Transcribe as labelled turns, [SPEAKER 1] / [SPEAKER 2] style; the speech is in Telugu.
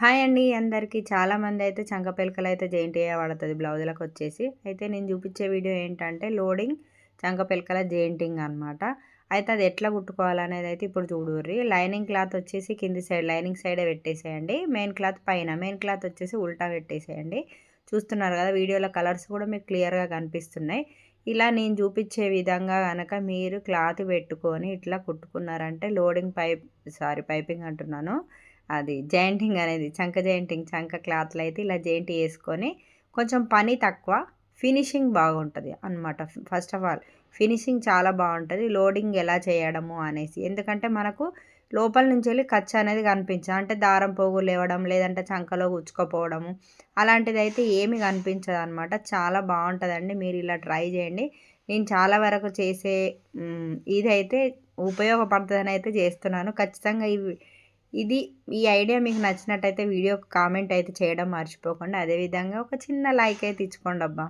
[SPEAKER 1] హాయ్ అండి అందరికీ. చాలామంది అయితే చంక పిలకలు అయితే జెయింట్ పడుతుంది బ్లౌజులకు వచ్చేసి. అయితే నేను చూపించే వీడియో ఏంటంటే లోడింగ్ చంక పిలకల జెయింటింగ్ అనమాట అయితే అది ఎట్లా కుట్టుకోవాలనేది అయితే ఇప్పుడు చూడుర్రి. లైనింగ్ క్లాత్ వచ్చేసి కింది సైడ్ లైనింగ్ సైడే పెట్టేసేయండి. మెయిన్ క్లాత్ పైన మెయిన్ క్లాత్ వచ్చేసి ఉల్టా పెట్టేసేయండి. చూస్తున్నారు కదా వీడియోలో కలర్స్ కూడా మీకు క్లియర్గా కనిపిస్తున్నాయి. ఇలా నేను చూపించే విధంగా కనుక మీరు క్లాత్ పెట్టుకొని ఇట్లా కుట్టుకున్నారంటే లోడింగ్ పైప్ సారీ పైపింగ్ అంటున్నాను. అది జాయింటింగ్ అనేది చంక జాయింటింగ్ చంక క్లాత్లు అయితే ఇలా జాయింట్ వేసుకొని కొంచెం పని తక్కువ ఫినిషింగ్ బాగుంటుంది అనమాట ఫస్ట్ ఆఫ్ ఆల్ ఫినిషింగ్ చాలా బాగుంటుంది. లోడింగ్ ఎలా చేయడము అనేసి. ఎందుకంటే మనకు లోపల నుంచి వెళ్ళి ఖర్చు అనేది కనిపించదు. అంటే దారం పోగు లేవడం లేదంటే చంకలో గుచ్చుకోపోవడము అలాంటిది అయితే ఏమి కనిపించదు అనమాట చాలా బాగుంటుందండి. మీరు ఇలా ట్రై చేయండి నేను చాలా వరకు చేసే ఇదైతే ఉపయోగపడుతుందని అయితే చేస్తున్నాను. ఖచ్చితంగా ఇవి ఇది ఈ ఐడియా మీకు నచ్చినట్టయితే వీడియో కామెంట్ అయితే చేయడం మర్చిపోకుండా. అదేవిధంగా ఒక చిన్న లైక్ అయితే ఇచ్చుకోండి అబ్బా